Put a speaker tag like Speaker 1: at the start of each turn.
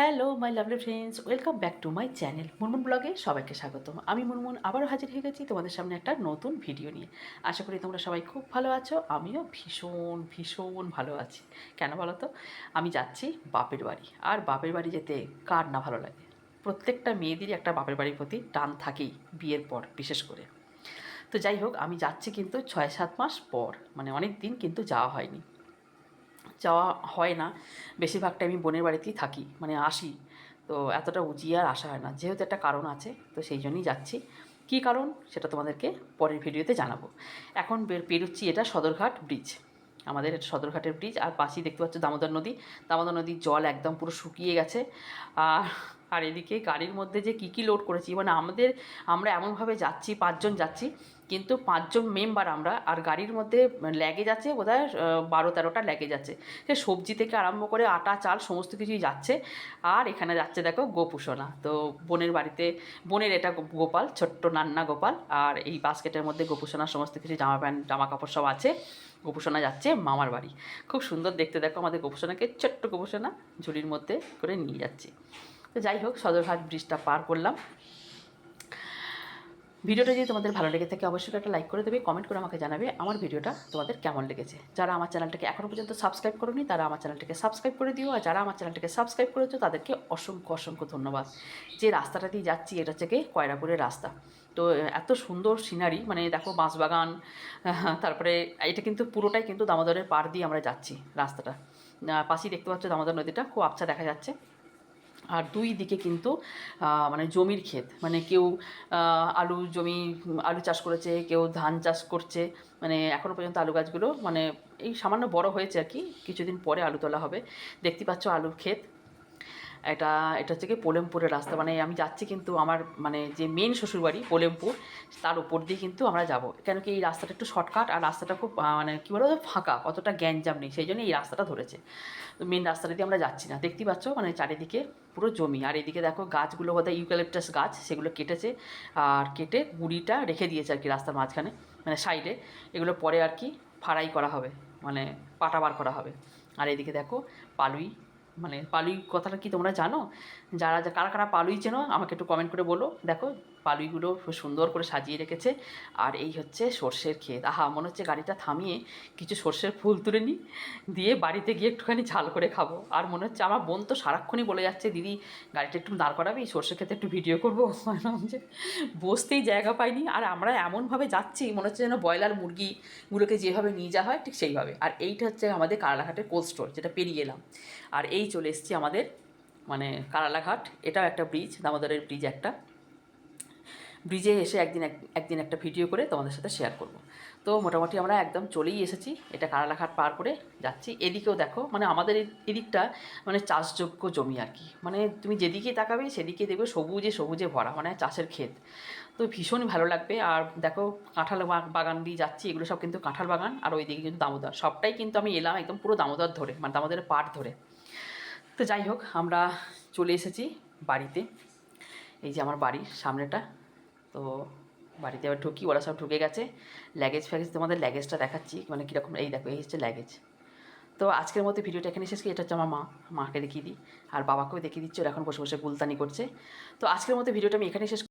Speaker 1: Hello my lovely friends welcome back to my channel Munmun ব্লগে সবাইকে স্বাগতম। আমি মুনমুন, আবারও হাজির হয়ে গেছি তোমাদের সামনে একটা নতুন ভিডিও নিয়ে। আশা করি তোমরা সবাই খুব ভালো আছো, আমিও ভীষণ ভীষণ ভালো আছি। কেন বলো তো? আমি যাচ্ছি বাপের বাড়ি। আর বাপের বাড়ি যেতে কার না ভালো লাগে? প্রত্যেকটা মেয়েদেরই একটা বাপের বাড়ির প্রতি টান থাকেই বিয়ের পর, বিশেষ করে। তো যাই হোক, আমি যাচ্ছি কিন্তু ছয় সাত মাস পর মানে অনেক দিন কিন্তু যাওয়া হয়নি। যাওয়া হয় না। বেশিরভাগটা আমি বোনের বাড়িতেই থাকি মানে আসি। তো এতটা উজিয়ে আর আসা হয় না। যেহেতু একটা কারণ আছে, তো সেই জন্যই যাচ্ছি। কী কারণ? সেটা তোমাদেরকে পরের ভিডিওতে জানাব। এখন পেরোচ্ছি এটা সদরঘাট ব্রিজ আমাদের এটা সদরঘাটের ব্রিজ আর পাশেই দেখতে পাচ্ছ দামোদর নদী। দামোদর নদীর জল একদম পুরো শুকিয়ে গেছে। আর আর এদিকে গাড়ির মধ্যে যে কী কী লোড করেছি মানে আমাদের, আমরা এমনভাবে যাচ্ছি, পাঁচজন যাচ্ছি, কিন্তু পাঁচজন মেম্বার আমরা, আর গাড়ির মধ্যে ল্যাগেজ আছে, বোধহয় বারো তেরোটা ল্যাগেজ আছে। সে সবজি থেকে আরম্ভ করে আটা, চাল, সমস্ত কিছুই যাচ্ছে। আর এখানে যাচ্ছে দেখো গোপুসোনা। তো বোনের বাড়িতে, বোনের এটা গোপাল, ছোট্ট নান্না গোপাল, আর এই বাস্কেটের মধ্যে গোপুসোনার সমস্ত কিছু জামা প্যান্ট জামা কাপড় সব আছে। গোপুসোনা যাচ্ছে মামার বাড়ি। খুব সুন্দর দেখতে দেখো আমাদের গোপুসোনাকে, ছোট্ট গোপুসোনা ঝুড়ির মধ্যে করে নিয়ে যাচ্ছি। তো যাই হোক, সদরঘাট ব্রিজটা পার করলাম। ভিডিওটা যদি তোমাদের ভালো লেগে থাকে, অবশ্যই একটা লাইক করে দেবে কমেন্ট করে আমাকে জানাবে আমার ভিডিওটা তোমাদের কেমন লেগেছে। যারা আমার চ্যানেলটাকে এখনও পর্যন্ত সাবস্ক্রাইব করোনি, তারা আমার চ্যানেলটাকে সাবস্ক্রাইব করে দিও, আর যারা আমার চ্যানেলটাকে সাবস্ক্রাইব করেছ, তাদেরকে অসংখ্য অসংখ্য ধন্যবাদ। যে রাস্তাটা দিয়ে যাচ্ছি, এটা গিয়ে কয়রাপুরের রাস্তা। তো, এত সুন্দর সিনারি মানে দেখো বাঁশবাগান, তারপরে এটা কিন্তু পুরোটাই কিন্তু দামোদরের পার দিয়ে আমরা যাচ্ছি রাস্তাটা। পাশেই দেখতে পাচ্ছ দামোদর নদীটা, খুব আবছা দেখা যাচ্ছে। আর দুই দিকে কিন্তু মানে জমির ক্ষেত। মানে কেউ আলু জমি, আলু চাষ করেছে, কেউ ধান চাষ করছে। মানে এখনও পর্যন্ত আলু গাছগুলো মানে এই সামান্য বড় হয়েছে আর কি, কিছুদিন পরে আলু তোলা হবে। দেখতে পাচ্ছ আলুর ক্ষেত। এটা এটা হচ্ছে কি পোলেমপুরের রাস্তা। মানে আমি যাচ্ছি কিন্তু আমার মানে যে মেন শ্বশুরবাড়ি পোলেমপুর, তার উপর দিয়ে কিন্তু আমরা যাব। কেন কি এই রাস্তাটা একটু শর্টকাট আর রাস্তাটা খুব মানে কী বলো ফাঁকা, অতটা গ্যাঞ্জাম নেই। সেই জন্য এই রাস্তাটা ধরেছে। তো মেন রাস্তাটা দিয়ে আমরা যাচ্ছি না। দেখতেই পাচ্ছ মানে চারিদিকে পুরো জমি। আর এদিকে দেখো, গাছগুলো বোধহয় ইউক্যালিপটাস গাছ, সেগুলো কেটেছে। আর কেটে গুড়িটা রেখে দিয়েছে আর কি রাস্তার মাঝখানে মানে সাইডে। এগুলো পরে আর কি ফাড়াই করা হবে মানে পাটা বার করা হবে। আর এদিকে দেখো, পালুই মানে পালুই কথাটা কি তোমরা জানো? যারা কারা কারা পালুই চেনো, আমাকে একটু কমেন্ট করে বলো। দেখো, পালুইগুলো সুন্দর করে সাজিয়ে রেখেছে। আর এই হচ্ছে সর্ষের ক্ষেত। আহা, মনে হচ্ছে গাড়িটা থামিয়ে কিছু সর্ষের ফুল তুলে নিই দিয়ে বাড়িতে গিয়ে একটুখানি ঝাল করে খাব। আর মনে হচ্ছে আমার বোন তো সারাক্ষণই বলে যাচ্ছে, দিদি, গাড়িটা একটু দাঁড় করাবি, সর্ষের ক্ষেতে একটু ভিডিও করব। যে বসতেই জায়গা পাইনি। আর আমরা এমনভাবে যাচ্ছি, মনে হচ্ছে যেন ব্রয়লার মুরগিগুলোকে যেভাবে নিয়ে যাওয়া হয়, ঠিক সেইভাবে। আর এইটা হচ্ছে আমাদের কারালাঘাটের কোল্ড স্টোর, যেটা পেরিয়ে এলাম। আর এই চলে এসছি আমাদের মানে কারালাঘাট। এটাও একটা ব্রিজ দামোদরের ব্রিজ একটা। ব্রিজে এসে একদিন এক- একদিন একটা ভিডিও করে তোমাদের সাথে শেয়ার করব। তো মোটামুটি আমরা একদম চলেই এসেছি, এটা কারালাঘাট পার করে যাচ্ছি। এদিকেও দেখো মানে আমাদের এদিকটা মানে চাষযোগ্য জমি আর কি। মানে তুমি যেদিকেই তাকাবে সেদিকে দেখবে সবুজে সবুজে ভরা মানে চাষের ক্ষেত। তো ভীষণই ভালো লাগবে। আর দেখো কাঁঠাল বাগান দিয়ে যাচ্ছি, এগুলো সব কিন্তু কাঁঠাল বাগান, আর ওইদিকে কিন্তু দামোদর। সবটাই কিন্তু আমি এলাম একদম পুরো দামোদর ধরে মানে দামোদরের পাট ধরে। তো যাই হোক, আমরা চলে এসেছি বাড়িতে। এই যে আমার বাড়ির সামনেটা তো বাড়িতে আবার ঢুকি, ওরা সব ঢুকে গেছে। ল্যাগেজ ফ্যাগেজ তোমাদের ল্যাগেজটা দেখাচ্ছি মানে কীরকম, এই দেখো, এই হচ্ছে ল্যাগেজ তো আজকের মতো ভিডিওটা এখানে শেষ করি, এটা হচ্ছে আমার মা, মাকে দেখিয়ে দিই। আর বাবাকেও দেখিয়ে দিচ্ছে, ওরা এখন বসে বসে গুলতানি করছে। তো আজকের মতো ভিডিওটা আমি এখানে শেষ